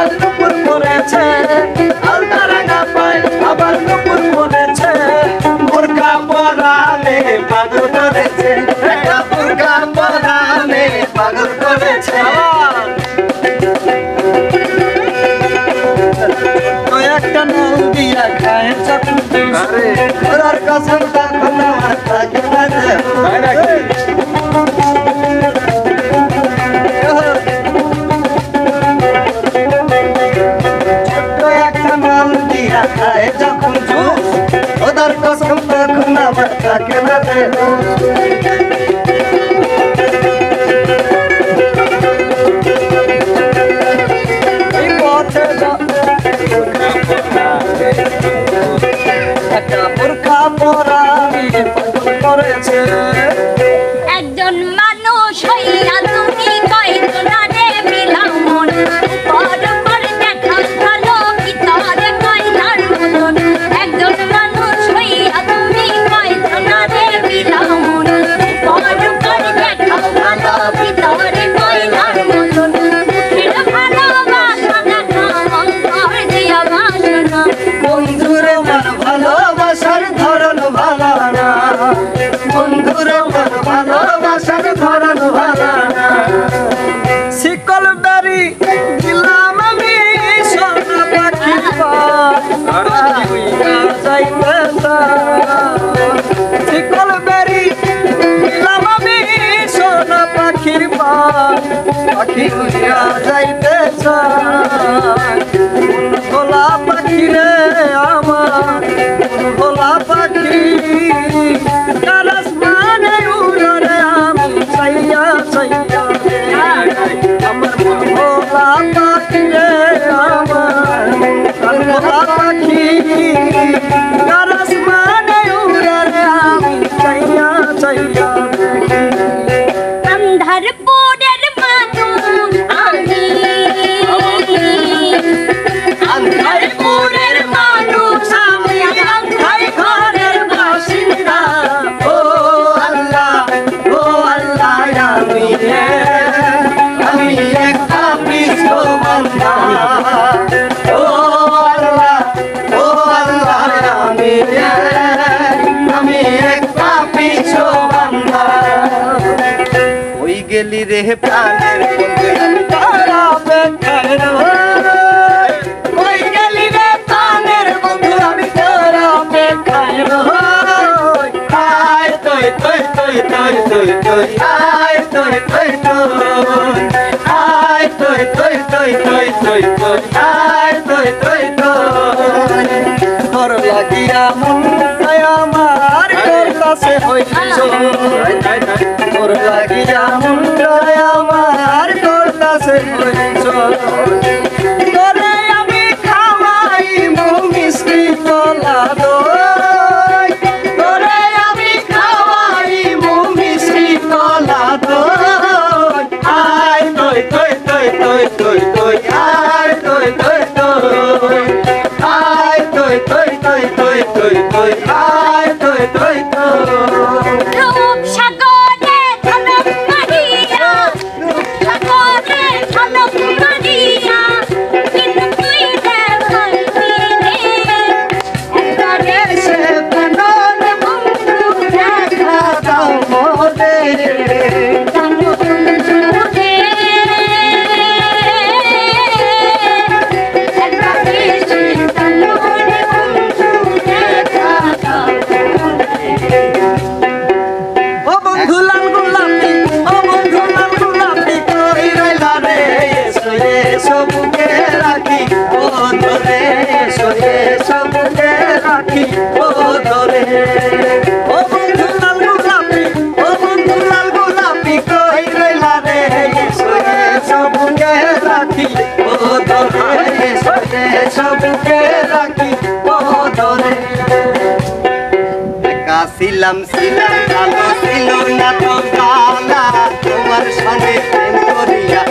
আবার নুপুর পড়েছে পায় আবার নুপুর পড়েছে করেছে। একটা নাল দিয়া ফিরিয়া যাইব গেলি রে প্রাণের তারা কই গেলি রে প্রাণের বন্ধু আমি তারা অপেক্ষায় হায় তুই তুই তুই তুই তুই তুই হায় তুই তুই তুই তৈ তৈ তৈ তৈ তৈ আমার কাছে হইছো তোর Yeah. রাখি ও ধরে সোয়ে সঙ্গে রাখি, ও ধরে। ও বন্ধু লাল গোলাপি, ও বন্ধু লাল গোলাপি, কই রইলা রে? সোয়ে সঙ্গে রাখি, ও ধরে সোয়ে সঙ্গে রাখি, ও ধরে। ছিলাম ছিলাম কালো ছিল না তো কালা তোমার সঙ্গে প্রেম করিয়া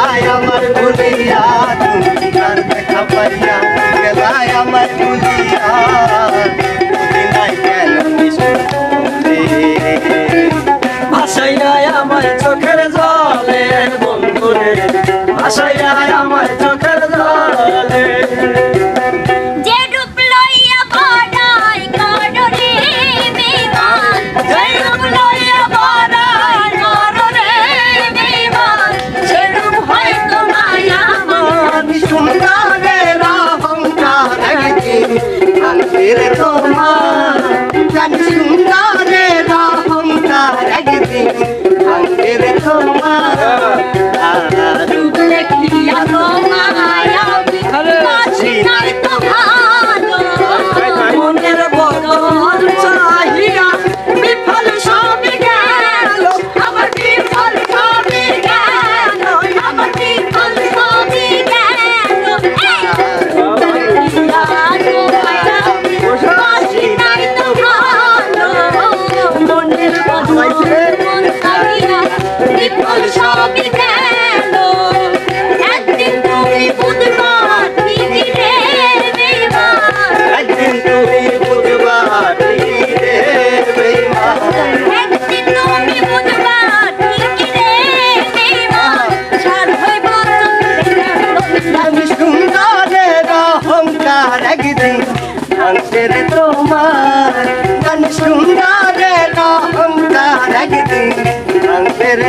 গেলায় আমার ভুলিয়া তুমি গান দেখা পাইয়া গেলায় আমার ভুলিয়া আশাই আমার চোখের জলে বন্ধুরে। আশাই আমার দেখো মা বিপুল সবিতা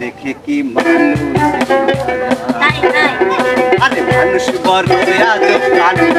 দেখে কি মানুষ। আরে মানুষ বড় আজ কানুন